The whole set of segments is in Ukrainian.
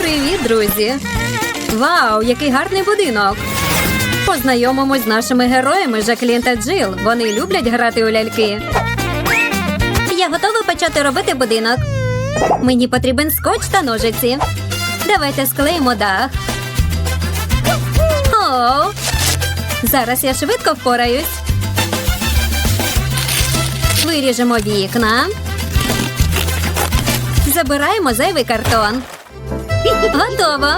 Привіт, друзі! Вау, який гарний будинок! Познайомимось з нашими героями Жаклін та Джил. Вони люблять грати у ляльки. Я готова почати робити будинок. Мені потрібен скотч та ножиці. Давайте склеїмо дах. О, зараз я швидко впораюсь. Виріжемо вікна. Забираємо зайвий картон. Готово.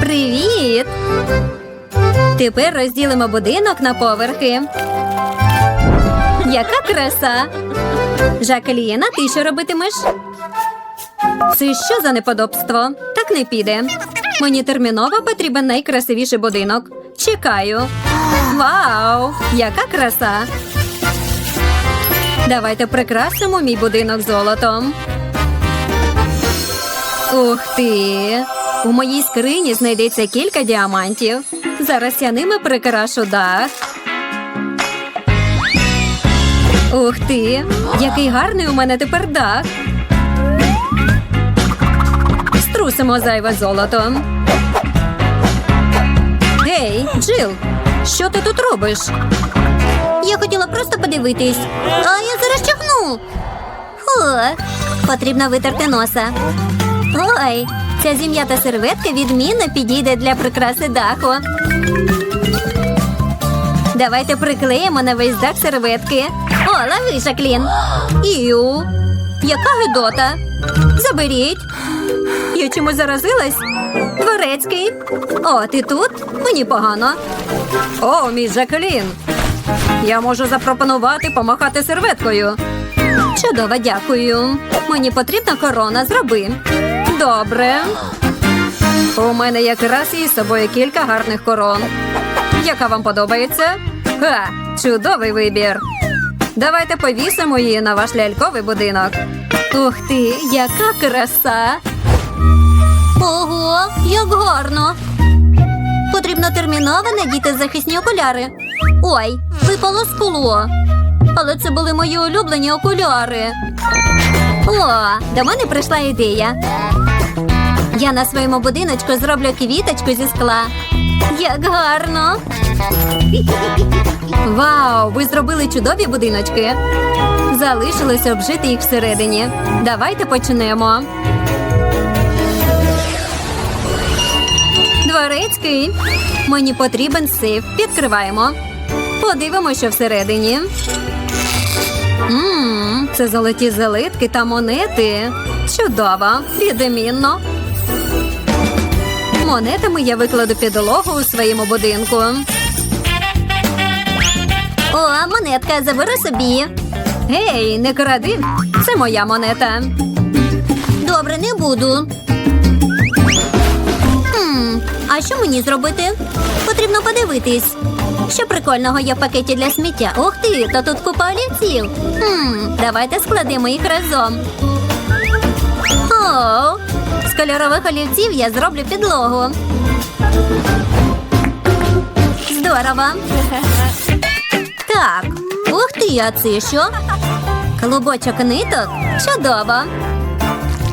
Привіт. Тепер розділимо будинок на поверхи. Яка краса! Жакліна, ти що робитимеш? Це що за неподобство? Так не піде. Мені терміново потрібен найкрасивіший будинок. Чекаю. Вау! Яка краса! Давайте прикрасимо мій будинок золотом. Ух ти! У моїй скрині знайдеться кілька діамантів. Зараз я ними прикрашу дах. Ух ти! Який гарний у мене тепер дах. Струсимо зайве золото. Гей, Джил, що ти тут робиш? Я хотіла просто подивитись. А я зараз чихну. О, потрібно витерти носа. Ой, ця зім'ята серветка відмінно підійде для прикраси даху. Давайте приклеїмо на весь дах серветки. О, лови, Жаклін. Іу, яка гидота. Заберіть. Я чимось заразилась? Дворецький. О, ти тут? Мені погано. О, мій Жаклін. Я можу запропонувати помахати серветкою. Чудово, дякую. Мені потрібна корона, зроби. Добре. У мене якраз є з собою кілька гарних корон. Яка вам подобається? Ха, чудовий вибір. Давайте повісимо її на ваш ляльковий будинок. Ух ти, яка краса! Ого, як гарно! Потрібно терміново надіти захисні окуляри. Ой, випало скло. Але це були мої улюблені окуляри. О, до мене прийшла ідея. Я на своєму будиночку зроблю квіточку зі скла. Як гарно! Вау! Ви зробили чудові будиночки. Залишилося обжити їх всередині. Давайте почнемо. Дворецький. Мені потрібен сейф. Відкриваємо. Подивимося, що всередині. Ммм, це золоті залитки та монети. Чудово, відмінно. Монетами я викладу підлогу у своєму будинку. О, монетка, заберу собі. Гей, не кради. Це моя монета. Добре, не буду. Хм, а що мені зробити? Потрібно подивитись. Що прикольного є в пакеті для сміття? Ух ти, та тут купа олівців. Хм, давайте складемо їх разом. О, кольорових олівців я зроблю підлогу. Здорово. Так, ух ти, а це що? Клубочок ниток? Чудово.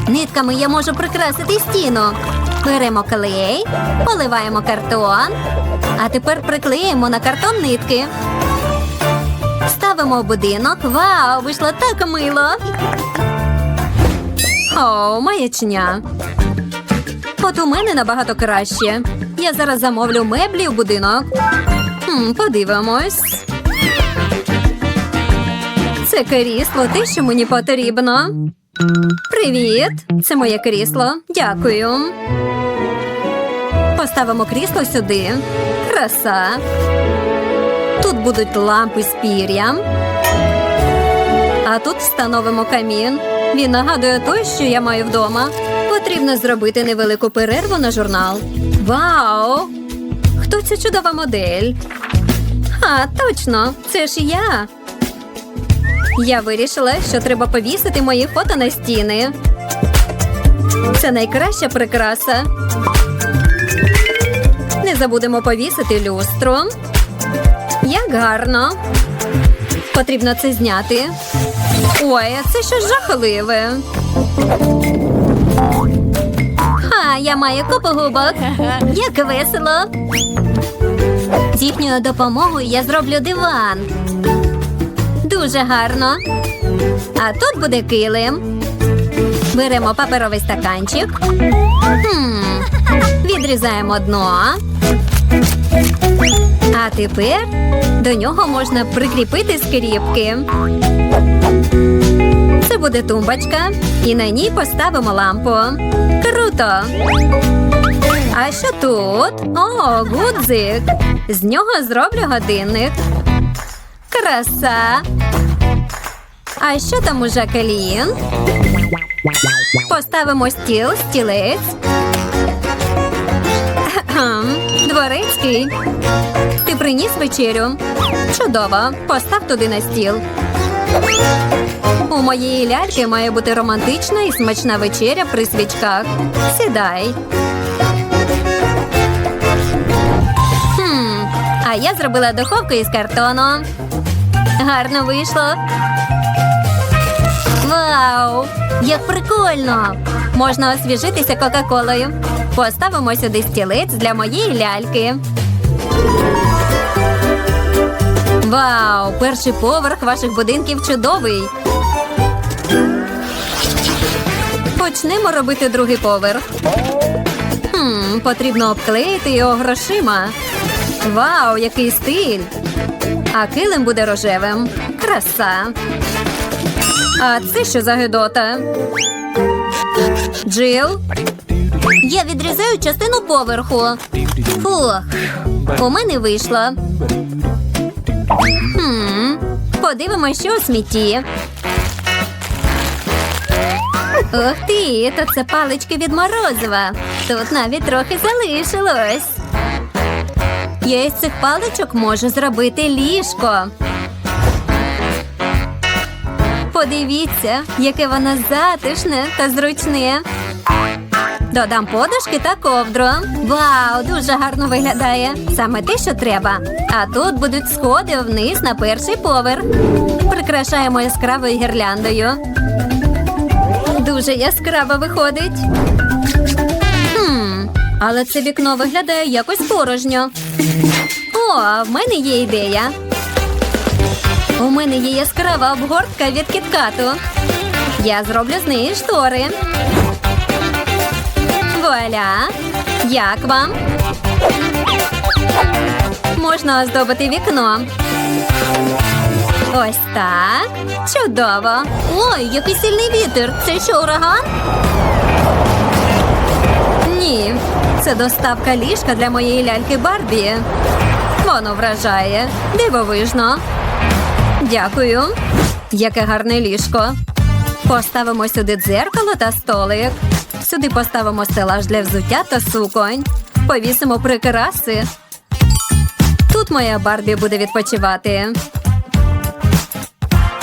Нитками я можу прикрасити стіну. Беремо клей, поливаємо картон, а тепер приклеїмо на картон нитки. Ставимо в будинок. Вау, вийшло так мило. О, маячня. От у мене набагато краще. Я зараз замовлю меблі в будинок. Хм, подивимось. Це крісло, те, що мені потрібно. Привіт! Це моє крісло. Дякую. Поставимо крісло сюди. Краса. Тут будуть лампи з пір'ям. А тут встановимо камін. Він нагадує той, що я маю вдома. Потрібно зробити невелику перерву на журнал. Вау! Хто ця чудова модель? А, точно, це ж я. Я вирішила, що треба повісити мої фото на стіни. Це найкраща прикраса. Не забудемо повісити люстру. Як гарно. Потрібно це зняти. Ой, це щось жахливе. Я купу губок. Як весело. З їхньою допомогою я зроблю диван. Дуже гарно. А тут буде килим. Беремо паперовий стаканчик. Хм. Відрізаємо дно. А тепер до нього можна прикріпити скріпки. Це буде тумбочка, і на ній поставимо лампу. Круто! А що тут? О, гудзик. З нього зроблю годинник. Краса. А що там у Жакелін? Поставимо стіл, стілець. Дворецький. Ти приніс вечерю? Чудово. Постав туди на стіл. У моєї ляльки має бути романтична і смачна вечеря при свічках. Сідай. Хм, а я зробила духовку із картону. Гарно вийшло. Вау! Як прикольно! Можна освіжитися Кока-Колою. Поставимо сюди стілець для моєї ляльки. Вау! Перший поверх ваших будинків чудовий. Почнемо робити другий поверх. Хм, потрібно обклеїти його грошима. Вау, який стиль! А килим буде рожевим. Краса. А це що за гидота? Джил? Я відрізаю частину поверху. Фух, у мене вийшло. Хм, подивимося, що у смітті. Ух ти, то це палички від морозива. Тут навіть трохи залишилось. Я із цих паличок можу зробити ліжко. Подивіться, яке воно затишне та зручне. Додам подушки та ковдру. Вау, дуже гарно виглядає. Саме те, що треба. А тут будуть сходи вниз на перший поверх. Прикрашаємо яскравою гірляндою. Дуже яскраво виходить. Хм, але це вікно виглядає якось порожньо. О, в мене є ідея. У мене є яскрава обгортка від кіткату. Я зроблю з неї штори. Вуаля! Як вам? Можна оздобити вікно. Ось так. Чудово. Ой, який сильний вітер. Це що, ураган? Ні, це доставка ліжка для моєї ляльки Барбі. Воно вражає. Дивовижно. Дякую. Яке гарне ліжко. Поставимо сюди дзеркало та столик. Сюди поставимо стелаж для взуття та суконь. Повісимо прикраси. Тут моя Барбі буде відпочивати.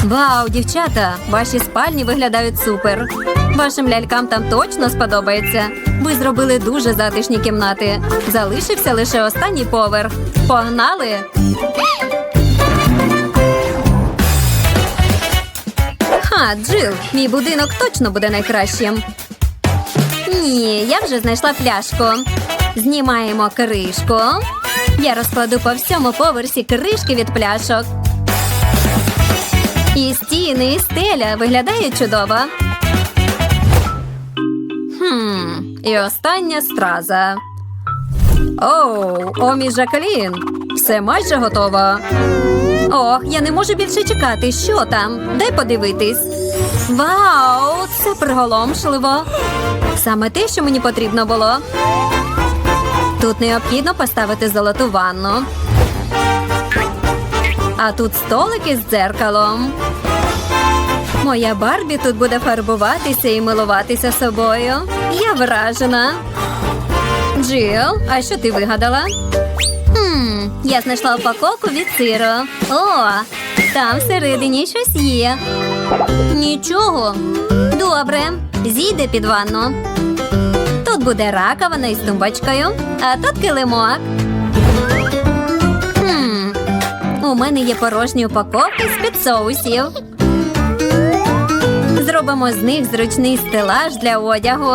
Вау, дівчата! Ваші спальні виглядають супер. Вашим лялькам там точно сподобається. Ви зробили дуже затишні кімнати. Залишився лише останній поверх. Погнали! Ха, Джил, мій будинок точно буде найкращим. Ні, я вже знайшла пляшку. Знімаємо кришку. Я розкладу по всьому поверсі кришки від пляшок. І стіни, і стеля виглядає чудово. Хм, і остання страза. Оу, Омі Жакалін. Все майже готово. Ох, я не можу більше чекати. Що там? Дай подивитись. Вау, це приголомшливо. Саме те, що мені потрібно було. Тут необхідно поставити золоту ванну. А тут столики з дзеркалом. Моя Барбі тут буде фарбуватися і милуватися собою. Я вражена. Джил, а що ти вигадала? Хм, я знайшла упаковку від сиру. О, там всередині щось є. Нічого. Добре, зійде під ванну. Тут буде раковина із тумбочкою, а тут килимок. Хм, у мене є порожні упаковки з-під соусів. Зробимо з них зручний стелаж для одягу.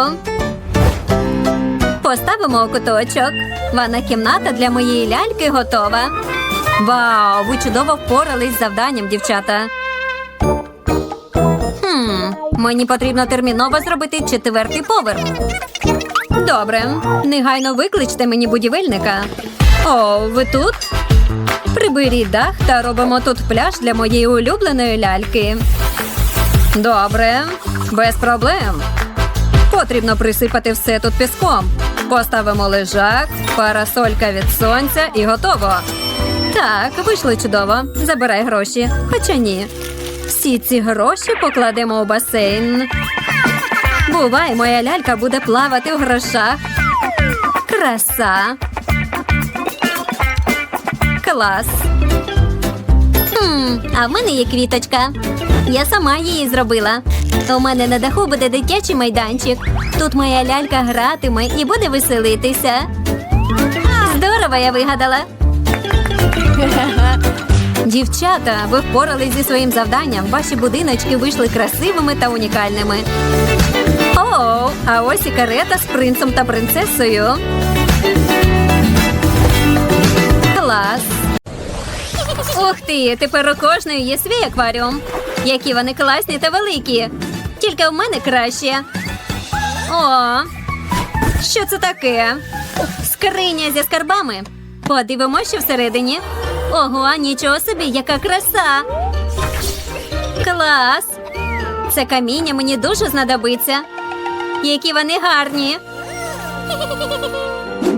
Поставимо у куточок. Ванна кімната для моєї ляльки готова. Вау, ви чудово впорались з завданням, дівчата. Хм, мені потрібно терміново зробити четвертий поверх. Добре, негайно викличте мені будівельника. О, ви тут? Приберіть дах та робимо тут пляж для моєї улюбленої ляльки. Добре, без проблем. Потрібно присипати все тут піском. Поставимо лежак, парасолька від сонця і готово. Так, вийшло чудово. Забирай гроші. Хоча ні. Всі ці гроші покладемо у басейн. Бувай, моя лялька буде плавати в грошах. Краса. Клас. Хм, а в мене є квіточка. Я сама її зробила. У мене на даху буде дитячий майданчик. Тут моя лялька гратиме і буде веселитися. Здорово я вигадала. Дівчата, ви впорались зі своїм завданням. Ваші будиночки вийшли красивими та унікальними. О, а ось і карета з принцем та принцесою. Клас. Ух ти, тепер у кожної є свій акваріум. Які вони класні та великі. Тільки в мене краще. О, що це таке? Скриня зі скарбами. Подивимося, що всередині. Ого, нічого собі, яка краса. Клас. Це каміння мені дуже знадобиться. Які вони гарні.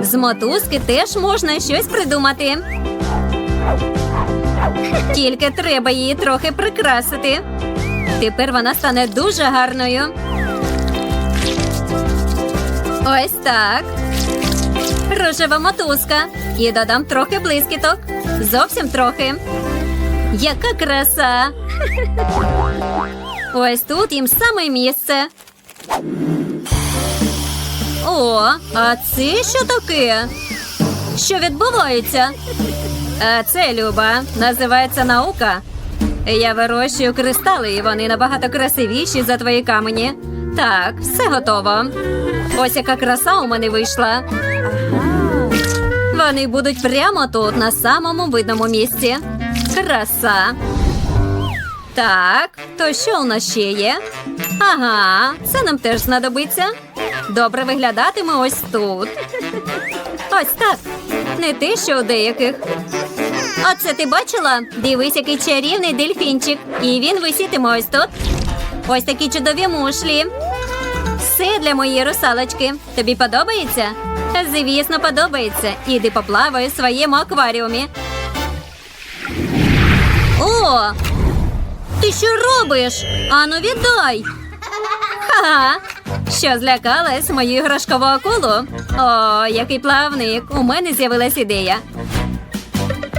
З мотузки теж можна щось придумати. Тільки треба її трохи прикрасити. Тепер вона стане дуже гарною. Ось так. Рожева мотузка. І додам трохи блискіток. Зовсім трохи. Яка краса. Ось тут їм саме місце. О, а це що таке? Що відбувається? А це Люба. Називається наука. Я вирощую кристали, і вони набагато красивіші за твої камені. Так, все готово. Ось яка краса у мене вийшла. Вони будуть прямо тут, на самому видному місці. Краса. Так, то що у нас ще є? Ага, це нам теж знадобиться. Добре виглядатиме ось тут. Ось так. Не те, що у деяких. А це ти бачила? Дивись, який чарівний дельфінчик. І він висітиме ось тут. Ось такі чудові мушлі. Все для моєї русалочки. Тобі подобається? Звісно, подобається. Іди поплавай у своєму акваріумі. О! Ти що робиш? Ану, віддай. Ха-ха. Що злякалась мою іграшкову акулу? О, який плавник! У мене з'явилась ідея.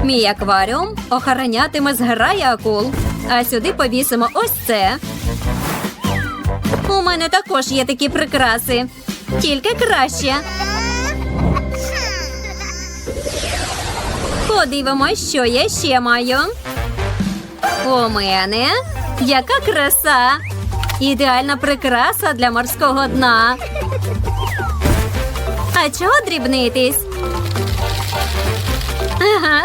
Мій акваріум охоронятиме зграя акул. А сюди повісимо ось це. У мене також є такі прикраси. Тільки краще. Подивимось, що я ще маю. У мене яка краса! Ідеальна прикраса для морського дна. А чого дрібнитись? Ага,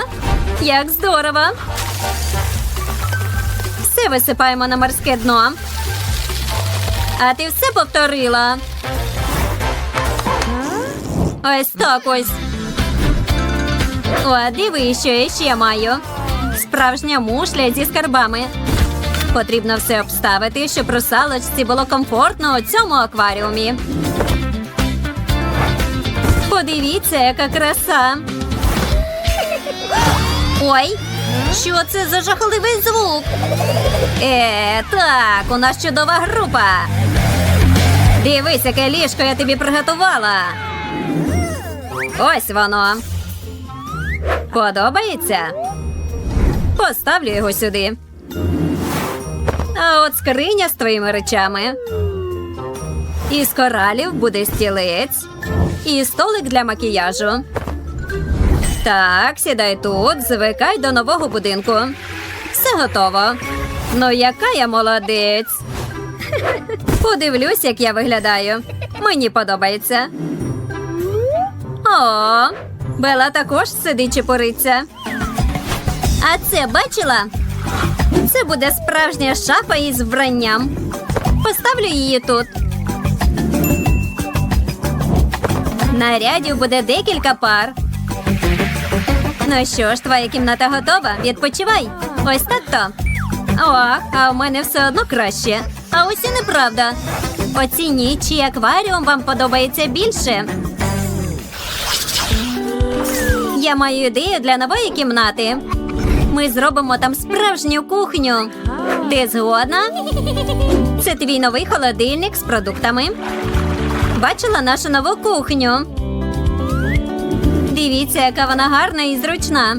як здорово. Все висипаємо на морське дно. А ти все повторила. Ось так ось. О, диви, що я ще маю. Справжня мушля зі скарбами. Потрібно все обставити, щоб русалочці було комфортно у цьому акваріумі. Подивіться, яка краса. Ой, що це за жахливий звук? Е, так, у нас чудова група. Дивись, яке ліжко я тобі приготувала. Ось воно. Подобається? Поставлю його сюди. А от скриня з твоїми речами. Із коралів буде стілець. І столик для макіяжу. Так, сідай тут, звикай до нового будинку. Все готово. Ну, яка я молодець. Подивлюсь, як я виглядаю. Мені подобається. О, Бела також сидить чепуриться. А це бачила? Це буде справжня шафа із вбранням. Поставлю її тут. Нарядів буде декілька пар. Ну що ж, твоя кімната готова? Відпочивай. Ось так то. О, а в мене все одно краще. А ось і неправда. Оцініть, чий акваріум вам подобається більше. Я маю ідею для нової кімнати. Ми зробимо там справжню кухню. Ти згодна? Це твій новий холодильник з продуктами. Бачила нашу нову кухню. Дивіться, яка вона гарна і зручна.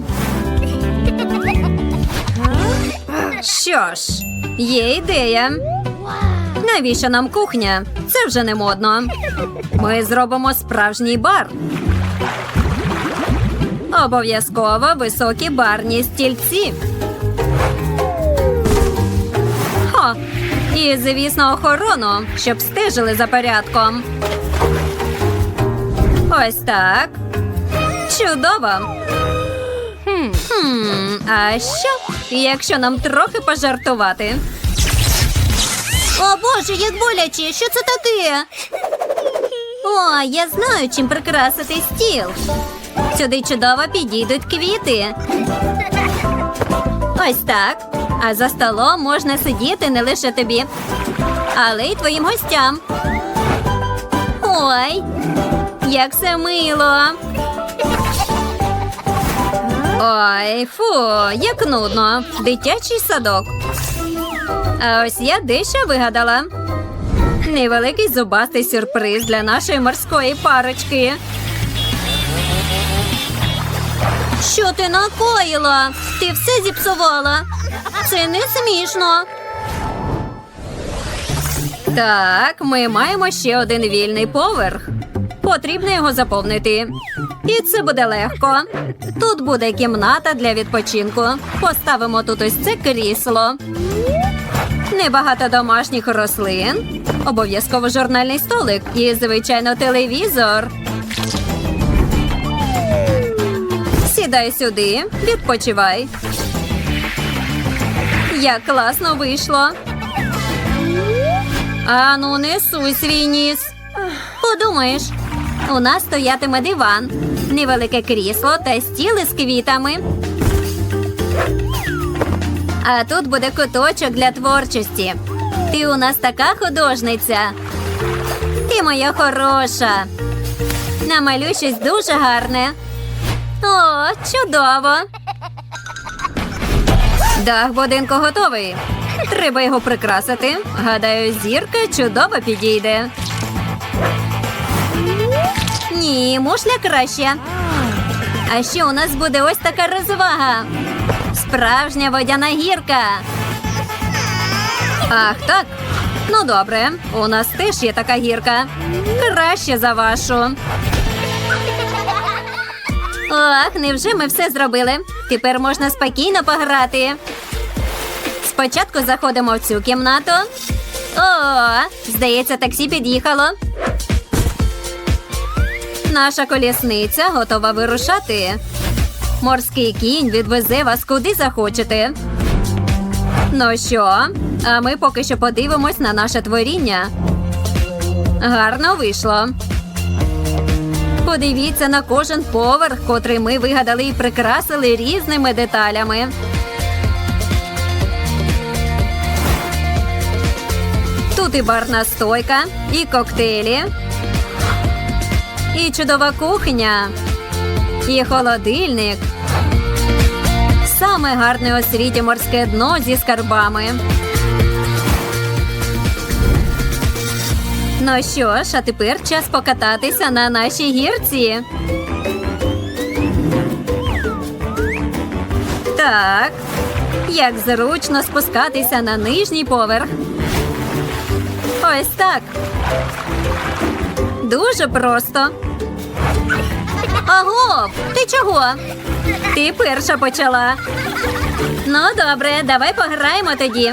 Що ж, є ідея. Навіщо нам кухня? Це вже не модно. Ми зробимо справжній бар. Обов'язково високі барні стільці. Хо. І, звісно, охорону, щоб стежили за порядком. Ось так. Чудово. Хм, а що, якщо нам трохи пожартувати? О, Боже, як боляче! Що це таке? О, я знаю, чим прикрасити стіл. Сюди чудово підійдуть квіти. Ось так. А за столом можна сидіти не лише тобі, але й твоїм гостям. Ой, як це мило. Ой, фу, як нудно. Дитячий садок. А ось я дещо вигадала. Невеликий зубастий сюрприз для нашої морської парочки. Що ти накоїла? Ти все зіпсувала. Це не смішно. Так, ми маємо ще один вільний поверх. Потрібно його заповнити. І це буде легко. Тут буде кімната для відпочинку. Поставимо тут ось це крісло. Небагато домашніх рослин. Обов'язково журнальний столик і, звичайно, телевізор. Сідай сюди, відпочивай. Як класно вийшло. Ану, не суй свій ніс. Подумаєш, у нас стоятиме диван, невелике крісло та стіл із квітами. А тут буде куточок для творчості. Ти у нас така художниця. Ти моя хороша. Намалюй щось дуже гарне. О, чудово. Дах будинку готовий. Треба його прикрасити. Гадаю, зірка чудово підійде. Ні, мушля краще. А ще у нас буде ось така розвага. Справжня водяна гірка. Ах, так. Ну добре, у нас теж є така гірка. Краще за вашу. Ах, невже ми все зробили? Тепер можна спокійно пограти. Спочатку заходимо в цю кімнату. О, здається, таксі під'їхало. Наша колісниця готова вирушати. Морський кінь відвезе вас куди захочете. Ну що, а ми поки що подивимось на наше творіння. Гарно вийшло. Подивіться на кожен поверх, котрий ми вигадали і прикрасили різними деталями. Тут і барна стойка, і коктейлі, і чудова кухня, і холодильник. Саме гарне у світі морське дно зі скарбами. Ну що ж, а тепер час покататися на нашій гірці. Так, як зручно спускатися на нижній поверх. Ось так. Дуже просто. Аго, ти чого? Ти перша почала. Ну, добре, давай пограємо тоді.